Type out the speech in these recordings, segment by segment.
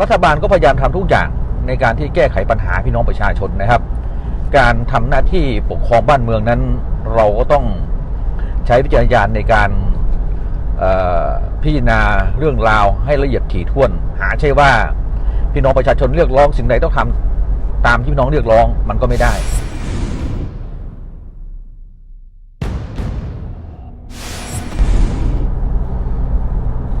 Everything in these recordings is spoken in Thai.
รัฐบาลก็พยายามทำทุกอย่างในการที่แก้ไขปัญหาพี่น้องประชาชนนะครับ การทำหน้าที่ปกครองบ้านเมืองนั้น เราก็ต้องใช้วิจารณญาณในการพิจารณาเรื่องราวให้ละเอียดถี่ถ้วน หาใช่ว่าพี่น้องประชาชนเรียกร้องสิ่งใดต้องทำตามที่พี่น้องเรียกร้องมันก็ไม่ได้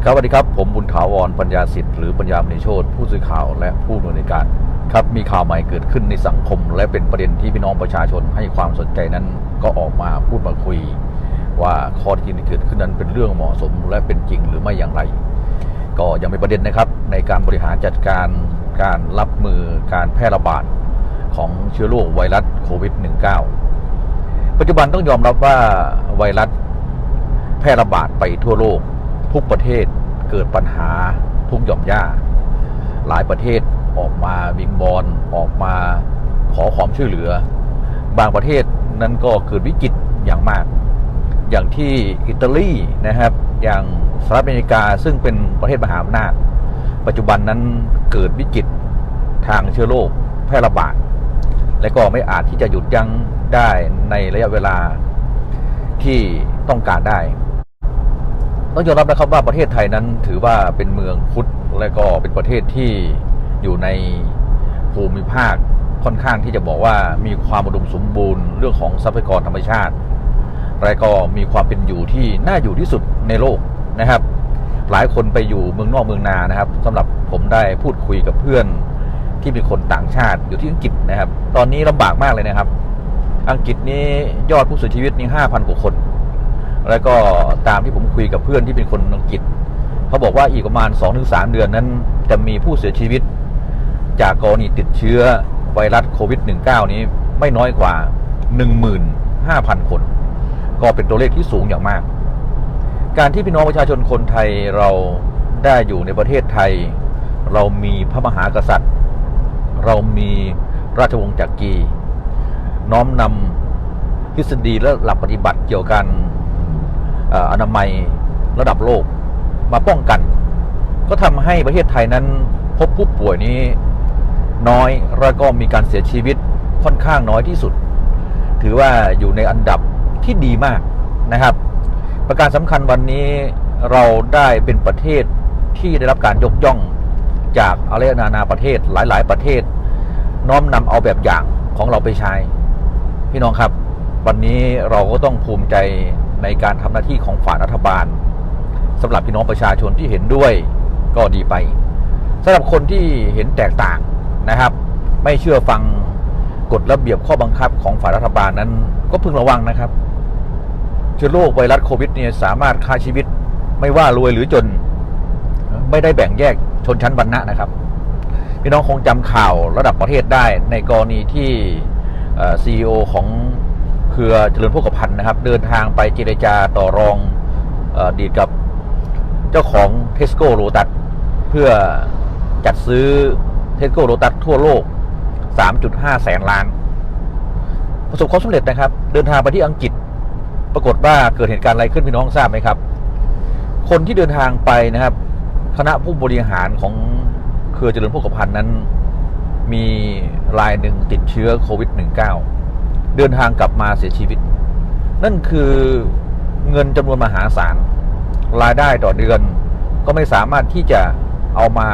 ครับสวัสดีครับ ผมบุญถาวรปัญญาสิทธิ์หรือปัญญามณีโชตผู้สื่อข่าวและผู้ดำเนินการ ครับมีข่าวใหม่เกิดขึ้นในสังคม และเป็นประเด็นที่พี่น้องประชาชนให้ความสนใจนั้นก็ออกมาพูดมาคุย ว่าข้อท็จจริงที่เกิดขึ้นนั้นเป็นเรื่องเหมาะสมและเป็นจริงหรือไม่อย่างไร ก็ยังเป็นประเด็นนะครับ ในการบริหารจัดการการรับมือการแพร่ระบาดของเชื้อโรคไวรัสโควิด -19 ปัจจุบันต้องยอมรับว่าไวรัสแพร่ระบาดไปทั่วโลก ทุกประเทศเกิดปัญหาทุกหย่อมย่า หลายประเทศออกมาวิงบอลออกมาขอความช่วยเหลือ บางประเทศนั้นก็เกิดวิกฤตอย่างมาก อย่างที่อิตาลีนะครับ อย่างสหรัฐอเมริกาซึ่งเป็นประเทศมหาอำนาจ ปัจจุบันนั้นเกิดวิกฤตทางเชื้อโรคแพร่ระบาด และก็ไม่อาจที่จะหยุดยั้งได้ในระยะเวลาที่ต้องการได้ ต้องยอมรับนะครับว่าประเทศไทยนั้นถือว่าเป็นเมืองพุทธและก็เป็นประเทศที่อยู่ในภูมิภาคค่อนข้างที่จะบอกว่ามีความอุดมสมบูรณ์เรื่องของทรัพยากรธรรมชาติ และก็มีความเป็นอยู่ที่น่าอยู่ที่สุดในโลกนะครับ หลายคนไปอยู่เมืองนอกเมืองนานะครับสำหรับผมได้พูดคุยกับเพื่อนที่เป็นคนต่างชาติอยู่ที่อังกฤษนะครับ ตอนนี้ลำบากมากเลยนะครับ อังกฤษนี้ยอดผู้เสียชีวิตนี่ห้าพันกว่าคน แล้วก็ตามที่ผมคุยกับเพื่อนที่เป็นคนอังกฤษเขาบอกว่าอีกประมาณ 2-3 เดือนนั้น จะมีผู้เสียชีวิต จากกรณีติดเชื้อไวรัสโควิด -19 นี้ไม่น้อยกว่า 15,000 คน ก็เป็นตัวเลขที่สูงอย่างมาก การที่พี่น้องประชาชนคนไทยเราได้อยู่ในประเทศไทย เรามีพระมหากษัตริย์ เรามีราชวงศ์จักรีน้อมนำทฤษฎีและหลักปฏิบัติเกี่ยวกัน อนามัยระดับโลกมาป้องกัน ก็ทำให้ประเทศไทยนั้นพบผู้ป่วยนี้น้อยแล้วก็มีการเสียชีวิตค่อนข้างน้อยที่สุด ถือว่าอยู่ในอันดับที่ดีมากนะครับ ประการสำคัญวันนี้เราได้เป็นประเทศที่ได้รับการยกย่องจากอารนานาประเทศหลาย ๆ ประเทศ น้อมนำเอาแบบอย่างของเราไปใช้ พี่น้องครับ วันนี้เราก็ต้องภูมิใจ ในการทำหน้าที่ของฝ่ายรัฐบาลสำหรับพี่น้องประชาชนที่เห็นด้วยก็ดีไปสำหรับคนที่เห็นแตกต่างนะครับ ไม่เชื่อฟังกฎระเบียบข้อบังคับของฝ่ายรัฐบาลนั้น ก็พึงระวังนะครับเชื้อโรคไวรัสโควิดเนี่ยสามารถฆ่าชีวิต ไม่ว่ารวยหรือจน ไม่ได้แบ่งแยกชนชั้นวรรณะนะครับ พี่น้องคงจำข่าวระดับประเทศได้ในกรณีที่ซีอีโอของ เครือเจริญโภคภัณฑ์นะครับ เดินทางไปเจรจาต่อรองอดีดกับเจ้าของเทสโก้โ t ตัสเพื่อจัดซื้อเทสโก้โ t ตัสทั่วโลก 3.5 แสนล้าน ประสบความสำเร็จนะครับ เดินทางไปที่อังกฤษ ปรากฏว่าเกิดเหตุการณ์อะไรขึ้นพี่น้องทราบไหมครับ คนที่เดินทางไปนะครับ คณะผู้บริหารของเครือเจริญโภคภัณฑ์นั้นมีรายหนึ่งติดเชื้อโควิด -19 เดินทางกลับมาเสียชีวิต นั่นคือเงินจำนวนมหาศาลรายได้ต่อเดือน ก็ไม่สามารถที่จะเอามา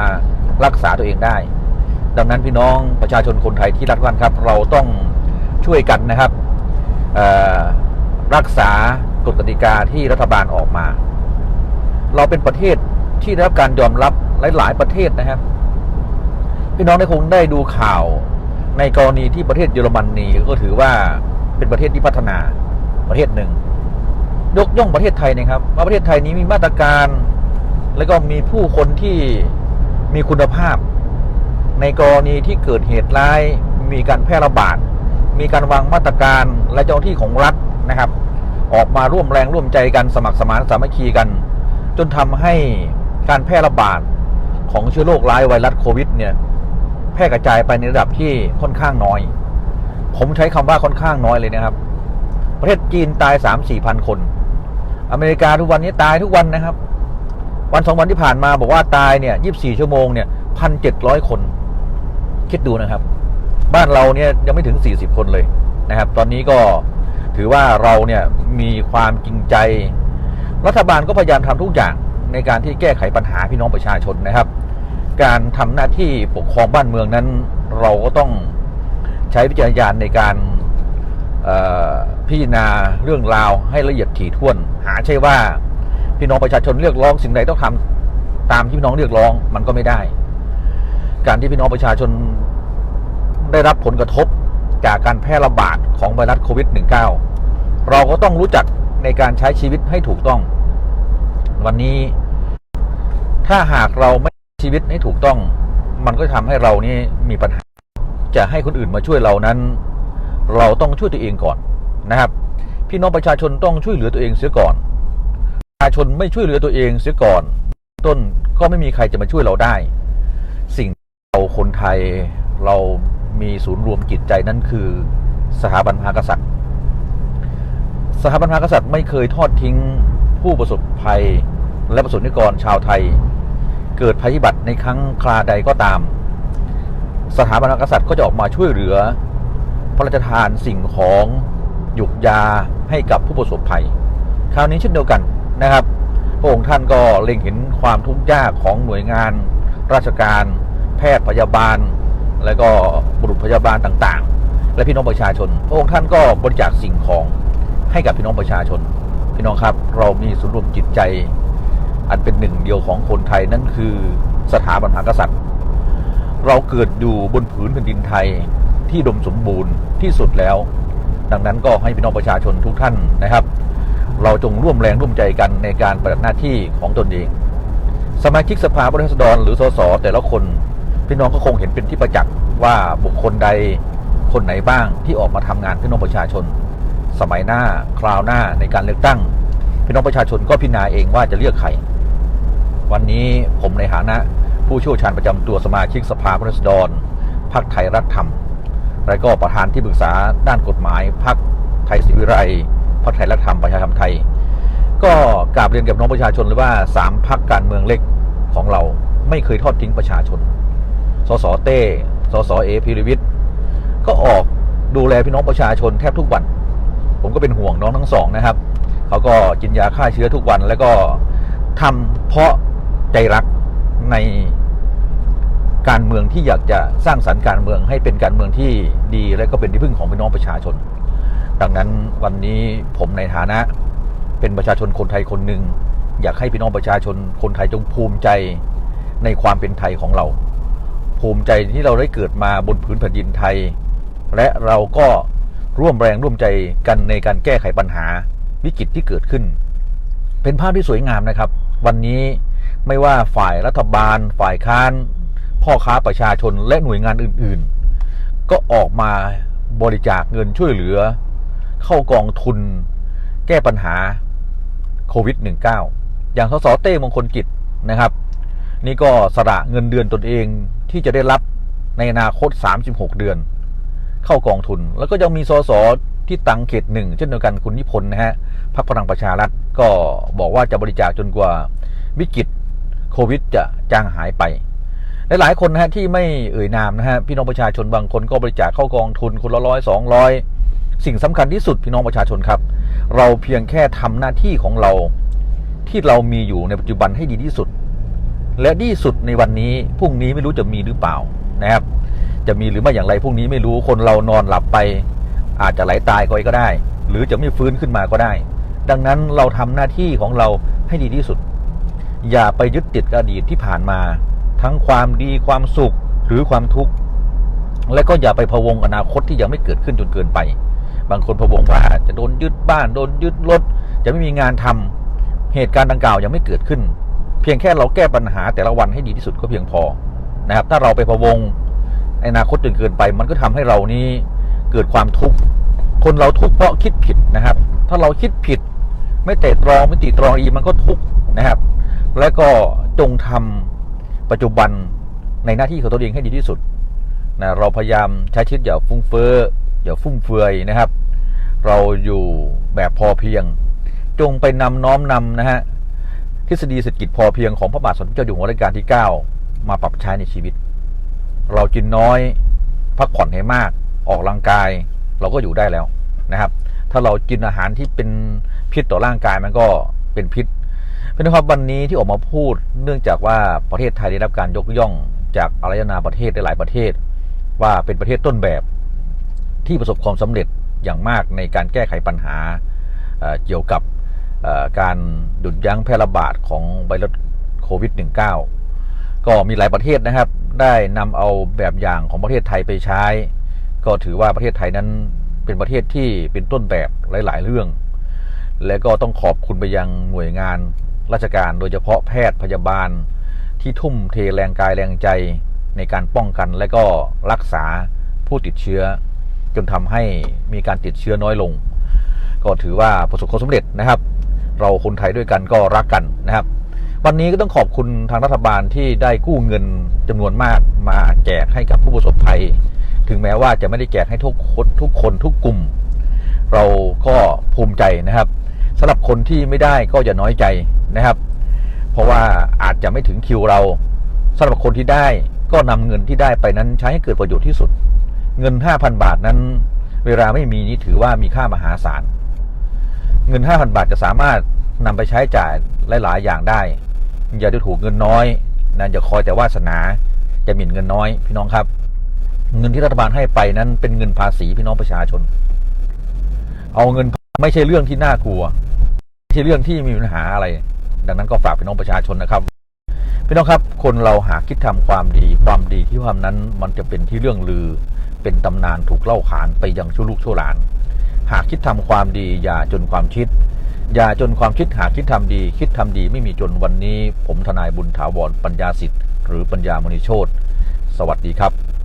รักษาตัวเองได้ ดังนั้นพี่น้องประชาชนคนไทยที่รักกันครับ เราต้องช่วยกันนะครับรักษากฎกติกาที่รัฐบาลออกมา เราเป็นประเทศที่ได้รับการยอมรับหลาย ๆ ประเทศนะครับ พี่น้องได้คงได้ดูข่าว ในกรณีที่ประเทศเยอรมนีก็ถือว่าเป็นประเทศที่พัฒนาประเทศหนึ่ง ยกย่องประเทศไทยนะครับ ว่าประเทศไทยนี้มีมาตรการ แล้วก็มีผู้คนที่มีคุณภาพ ในกรณีที่เกิดเหตุร้าย มีการแพร่ระบาด มีการวางมาตรการและเจ้าหน้าที่ของรัฐนะครับ ออกมาร่วมแรงร่วมใจกันสมัครสมานสามัคคีกัน จนทำให้การแพร่ระบาดของเชื้อโรคร้ายไวรัสโควิดเนี่ย แพร่กระจายไปในระดับที่ค่อนข้างน้อย ผมใช้คำว่าค่อนข้างน้อยเลยนะครับ ประเทศจีนตายสามสี่พันคน อเมริกาทุกวันนี้ตายทุกวันนะครับ วันสองวันที่ผ่านมาบอกว่าตายเนี่ยยี่บสี่ชั่วโมงเนี่ยพันเจ็ดร้อยคน คิดดูนะครับ บ้านเราเนี่ยยังไม่ถึง40คนเลยนะครับ ตอนนี้ก็ถือว่าเราเนี่ยมีความจริงใจ รัฐบาลก็พยายามทำทุกอย่างในการที่แก้ไขปัญหาพี่น้องประชาชนนะครับ การทำหน้าที่ปกครองบ้านเมืองนั้น เราก็ต้องใช้วิจารณญาณในการพิจารณาเรื่องราวให้ละเอียดถี่ถ้วน หาใช่ว่าพี่น้องประชาชนเรียกร้องสิ่งใดต้องทำตามที่พี่น้องเรียกร้องมันก็ไม่ได้ การที่พี่น้องประชาชนได้รับผลกระทบจากการแพร่ระบาดของไวรัสโควิด -19 เราก็ต้องรู้จักในการใช้ชีวิตให้ถูกต้อง วันนี้ถ้าหากเราไม่ ชีวิตให้ถูกต้อง มันก็ทำให้เรานี่มีปัญหา จะให้คนอื่นมาช่วยเรานั้น เราต้องช่วยตัวเองก่อนนะครับ พี่น้องประชาชนต้องช่วยเหลือตัวเองเสียก่อน ประชาชนไม่ช่วยเหลือตัวเองเสียก่อน ต้นก็ไม่มีใครจะมาช่วยเราได้ สิ่งเราคนไทยเรามีศูนย์รวมจิตใจนั่นคือสถาบันพระกษัตริย์ สถาบันพระกษัตริย์ไม่เคยทอดทิ้งผู้ประสบภัยและประสบนิกรชาวไทย เกิดภัยพิบัติในครั้งคราใดก็ตาม สถาบันระมหากษัตริย์ก็จะออกมาช่วยเหลือ พระราชทานสิ่งของหยุกยาให้กับผู้ประสบภัย คราวนี้เช่นเดียวกันนะครับ พระองค์ท่านก็เล็งเห็นความทุกข์ยากของหน่วยงาน ราชการ แพทย์พยาบาล และก็บุรุษพยาบาลต่างๆ และพี่น้องประชาชน พระองค์ท่านก็บริจาคสิ่งของให้กับพี่น้องประชาชน พี่น้องครับ เรามีส่วนย์รวมจิตใจ อันเป็นหนึ่งเดียวของคนไทยนั่นคือสถาบันพระมหากษัตริย์ เราเกิดอยู่บนผืนแผ่นดินไทยที่ดมสมบูรณ์ที่สุดแล้ว ดังนั้นก็ให้พี่น้องประชาชนทุกท่านนะครับ เราจงร่วมแรงร่วมใจกันในการปฏิบัติหน้าที่ของตนเอง สมาชิกสภาผู้แทนราษฎรหรือสสแต่ละคน พี่น้องก็คงเห็นเป็นที่ประจักษ์ว่าบุคคลใดคนไหนบ้างที่ออกมาทำงานพี่น้องประชาชน สมัยหน้าคราวหน้าในการเลือกตั้ง พี่น้องประชาชนก็พิจารณาเองว่าจะเลือกใคร วันนี้ผมในฐานะ ผู้เชี่ยวชาญประจำตัวสมาชิกสภาผู้แทนราษฎรพรรคไทยรักธรรม และก็ประธานที่ปรึกษาด้านกฎหมายพรรคไทยศิวิไลพรรคไทยรักธรรมประชาธรรมไทย ก็กราบเรียนกับน้องประชาชนเลยว่าสามพักการเมืองเล็กของเราไม่เคยทอดทิ้งประชาชน สสเต้ สสเอพิริวิทย์ก็ออกดูแลพี่น้องประชาชนแทบทุกวัน ผมก็เป็นห่วงน้องทั้งสองนะครับ เขาก็กินยาฆ่าเชื้อทุกวันแล้วก็ทำเพราะ ใจรักในการเมืองที่อยากจะสร้างสรรค์การเมืองให้เป็นการเมืองที่ดีและก็เป็นที่พึ่งของพี่น้องประชาชน ดังนั้นวันนี้ผมในฐานะเป็นประชาชนคนไทยคนหนึ่งอยากให้พี่น้องประชาชนคนไทยจงภูมิใจในความเป็นไทยของเรา ภูมิใจที่เราได้เกิดมาบนพื้นแผ่นดินไทย และเราก็ร่วมแรงร่วมใจกันในการแก้ไขปัญหาวิกฤตที่เกิดขึ้น เป็นภาพที่สวยงามนะครับ วันนี้ ไม่ว่าฝ่ายรัฐบาล ฝ่ายค้าน พ่อค้าประชาชนและหน่วยงานอื่นๆ ก็ออกมาบริจาคเงินช่วยเหลือ เข้ากองทุน แก้ปัญหาโควิด -19 อย่างสสเต้มงคลกิจนะครับ นี่ก็สละเงินเดือนตนเองที่จะได้รับในอนาคต 36 เดือน เข้ากองทุน แล้วก็ยังมีสสที่ตังเขตหนึ่งเช่นเดียวกันคุณนิพนธ์นะฮะพรรคพลังประชารัฐก็บอกว่าจะบริจาคจนกว่าวิกฤต โควิดจะจางหายไปหลายๆคนนะฮะที่ไม่เอ่ยนามนะฮะพี่น้องประชาชนบางคนก็บริจาคเข้ากองทุนคนละร้อยสองร้อยสิ่งสำคัญที่สุดพี่น้องประชาชนครับ เราเพียงแค่ทำหน้าที่ของเราที่เรามีอยู่ในปัจจุบันให้ดีที่สุด และดีสุดในวันนี้พรุ่งนี้ไม่รู้จะมีหรือเปล่านะครับ จะมีหรือไม่อย่างไรพรุ่งนี้ไม่รู้คนเรานอนหลับไป อาจจะไหลาตายก็ได้ หรือจะไม่ฟื้นขึ้นมาก็ได้ ดังนั้นเราทำหน้าที่ของเราให้ดีที่สุด อย่าไปยึดติดอดีตที่ผ่านมา ทั้งความดีความสุขหรือความทุกข์และก็อย่าไปพะวงอนาคตที่ยังไม่เกิดขึ้นจนเกินไป บางคนพะวงว่าจะโดนยึดบ้านโดนยึดรถจะไม่มีงานทำเหตุการณ์ดังกล่าวยังไม่เกิดขึ้น เพียงแค่เราแก้ปัญหาแต่ละวันให้ดีที่สุดก็เพียงพอนะครับ ถ้าเราไปพะวงในอนาคตจนเกินไป มันก็ทำให้เรานี้เกิดความทุกข์คนเราทุกข์เพราะคิดผิดนะครับ ถ้าเราคิดผิด ไม่เตะตรองไม่ตีตรองอีมันก็ทุกข์นะครับ และก็จงทำปัจจุบันในหน้าที่ของตัวเองให้ดีที่สุดนะเราพยายามใช้ชีวิตอย่าฟุ้งเฟ้ออย่าฟุ่มเฟือยนะครับ เราอยู่แบบพอเพียง จงไปนำน้อมนำนะฮะทฤษฎีเศรษฐกิจพอเพียงของพระบาทสมเด็จเจ้าอยู่หัวรัชกาลที่ 9 มาปรับใช้ในชีวิต เรากินน้อยพักผ่อนให้มากออกกำลังกาย เราก็อยู่ได้แล้วนะครับ ถ้าเรากินอาหารที่เป็นพิษต่อร่างกายมันก็เป็นพิษ เป็นครับวันนี้ที่ออกมาพูดเนื่องจากว่าประเทศไทยได้รับการยกย่องจากอารยนาประเทศหลายประเทศ ว่าเป็นประเทศต้นแบบที่ประสบความสำเร็จอย่างมากในการแก้ไขปัญหาเอ่อเกี่ยวกับการหยุดยั้งแพร่ระบาดของไวรัสโควิด -19 ก็มีหลายประเทศนะครับ ได้นำเอาแบบอย่างของประเทศไทยไปใช้ ก็ถือว่าประเทศไทยนั้นเป็นประเทศที่เป็นต้นแบบหลาย ๆ เรื่อง และก็ต้องขอบคุณไปยังหน่วยงาน ราชการโดยเฉพาะแพทย์พยาบาล ที่ทุ่มเทแรงกายแรงใจในการป้องกันและก็รักษาผู้ติดเชื้อ จนทำให้มีการติดเชื้อน้อยลง ก็ถือว่าประสบความสำเร็จนะครับ เราคนไทยด้วยกันก็รักกันนะครับ วันนี้ก็ต้องขอบคุณทางรัฐบาลที่ได้กู้เงินจำนวนมากมาแจกให้กับผู้ประสบภัย ถึงแม้ว่าจะไม่ได้แจกให้ทุกคนทุกคนทุกกลุ่ม เราก็ภูมิใจนะครับ สำหรับคนที่ไม่ได้ก็อย่าน้อยใจนะครับ เพราะว่าอาจจะไม่ถึงคิวเราสำหรับคนที่ได้ก็นำเงินที่ได้ไปนั้นใช้ให้เกิดประโยชน์ที่สุด เงิน 5,000 บาทนั้น เวลาไม่มีนี่ถือว่ามีค่ามหาศาล เงิน 5,000 บาทจะสามารถนำไปใช้จ่ายหลาย ๆ อย่างได้ อย่าดูถูกเงินน้อยนะอย่าคอยแต่วาสนาจะหมิ่นเงินน้อย พี่น้องครับ เงินที่รัฐบาลให้ไปนั้นเป็นเงินภาษีพี่น้องประชาชน เอาเงิน ไม่ใช่เรื่องที่น่ากลัวไม่ใช่เรื่องที่มีปัญหาอะไร ดังนั้นก็ฝากพี่น้องประชาชนนะครับพี่น้องครับ คนเราหากคิดทำความดี ความดีที่ทำนั้นมันจะเป็นที่เรื่องลือ เป็นตำนานถูกเล่าขานไปยังชั่วลูกชั่วหลาน หากคิดทำความดี อย่าจนความคิด อย่าจนความคิดหากคิดทำดี คิดทำดีไม่มีจนวันนี้ ผมทนายบุญถาวรปัญญาสิทธิ์หรือปัญญามณีโชตสวัสดีครับ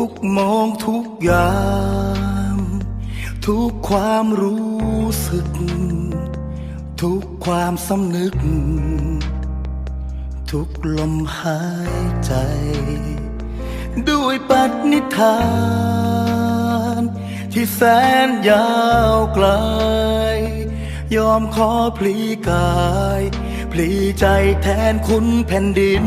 ทุกมองทุกอย่างทุกความรู้สึก ทุกความสำนึก ทุกลมหายใจ ด้วยปณิธาน ที่แสนยาวไกล ยอมขอพลีกาย พลีใจแทนคุณแผ่นดิน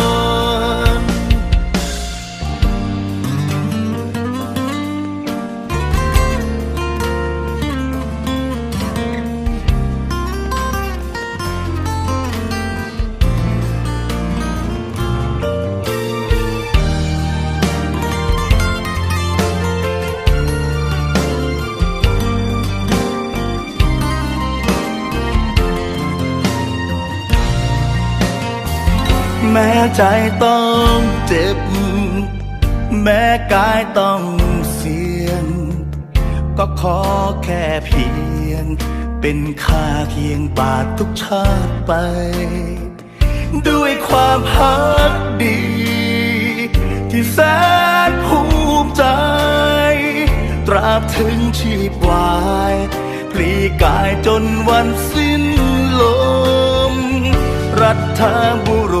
ใจต้องเจ็บ แม้กายต้องเสียง ก็ขอแค่เพียง เป็นค่าเคียงบาททุกชาติไป ด้วยความพักดี ที่แสนภูมิใจ ตราบถึงชีพวายพลีกายจนวันสิ้นลม รัฐบุรุ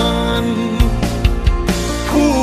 ล